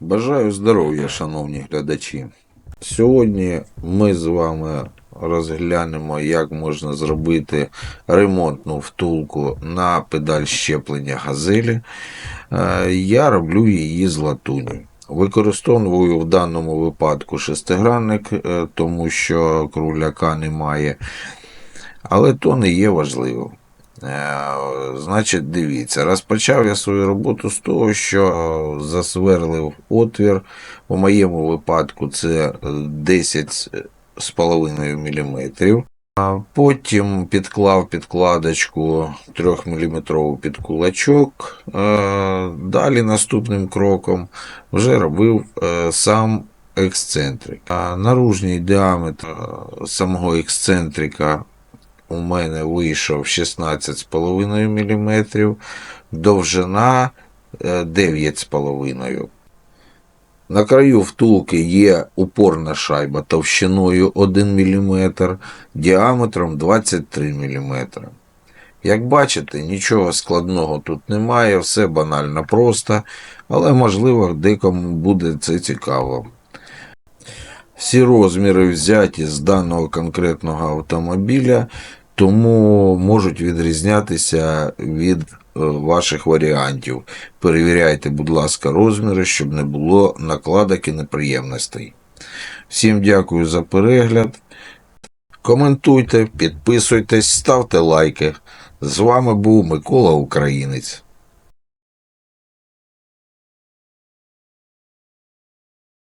Бажаю здоров'я, шановні глядачі. Сьогодні ми з вами розглянемо, як можна зробити ремонтну втулку на педаль щеплення газелі. Е, Я роблю її з латуні. Використовую в даному випадку шестигранник, е, тому що кругляка немає. Але то не є важливо. Е, Значить, дивіться, розпочав я свою роботу з того, що е, засверлив отвір. У моєму випадку це 10,5 мм. Потім підклав підкладочку 3-мм під кулачок. Е, Далі наступним кроком вже робив е, сам ексцентрик. А Наружній діаметр е, самого ексцентрика у мене вийшов 16,5 мм, довжина е, 9,5 На краю втулки є упорна шайба товщиною 1 мм, діаметром 23 мм. Як бачите, нічого складного тут немає, все банально просто, але можливо декому буде це цікаво. Всі розміри взяті з даного конкретного автомобіля, тому можуть відрізнятися від е, ваших варіантів. Перевіряйте, будь ласка, розміри, щоб не було накладок і неприємностей. Всім дякую за перегляд. Коментуйте, підписуйтесь, ставте лайки. З вами був Микола Українець.